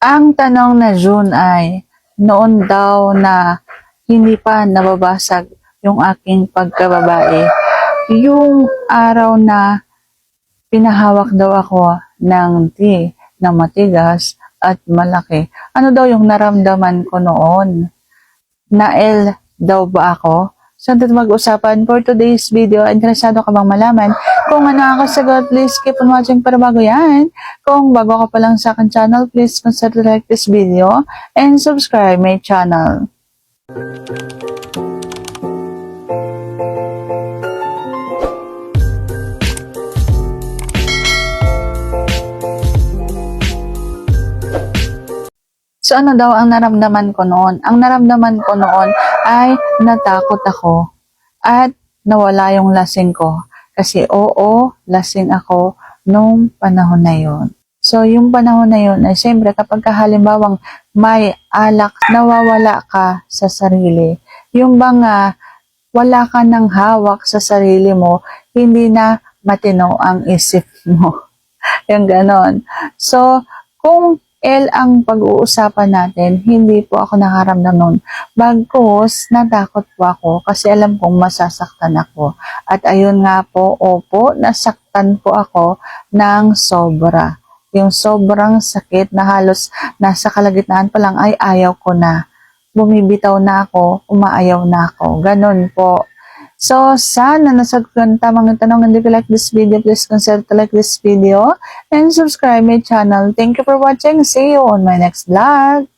Ang tanong na June ay, noon daw na hindi pa nababasag yung aking pagkababae, yung araw na pinahawak daw ako ng tea na matigas at malaki. Ano daw yung naramdaman ko noon? Nael daw ba ako? So, dito mag-usapan for today's video. Interesado ka bang malaman kung ano ang kasagot? Please keep on watching para bago yan. Kung bago ka pa lang sa akin channel, please consider like this video and subscribe my channel. So ano daw ang naramdaman ko noon? Ang naramdaman ko noon ay natakot ako at nawala yung lasing ko. Kasi oo, lasing ako nung panahon na yon. So yung panahon na yon ay siyempre kapag ka halimbawang may alak, nawawala ka sa sarili. Yung bang ah, wala ka ng hawak sa sarili mo, hindi na matino ang isip mo. yung ganon. So, kung L ang pag-uusapan natin, hindi po ako nakaramdam nun. Bagkus, natakot po ako kasi alam kong masasaktan ako. At ayun nga po, opo, nasaktan po ako ng sobra. Yung sobrang sakit na halos nasa kalagitnaan pa lang ay ayaw ko na. Bumibitaw na ako, umaayaw na ako. Ganon po. So, sana nasagot ang tamang tanong. And if you like this video, please consider to like this video and subscribe my channel. Thank you for watching. See you on my next vlog.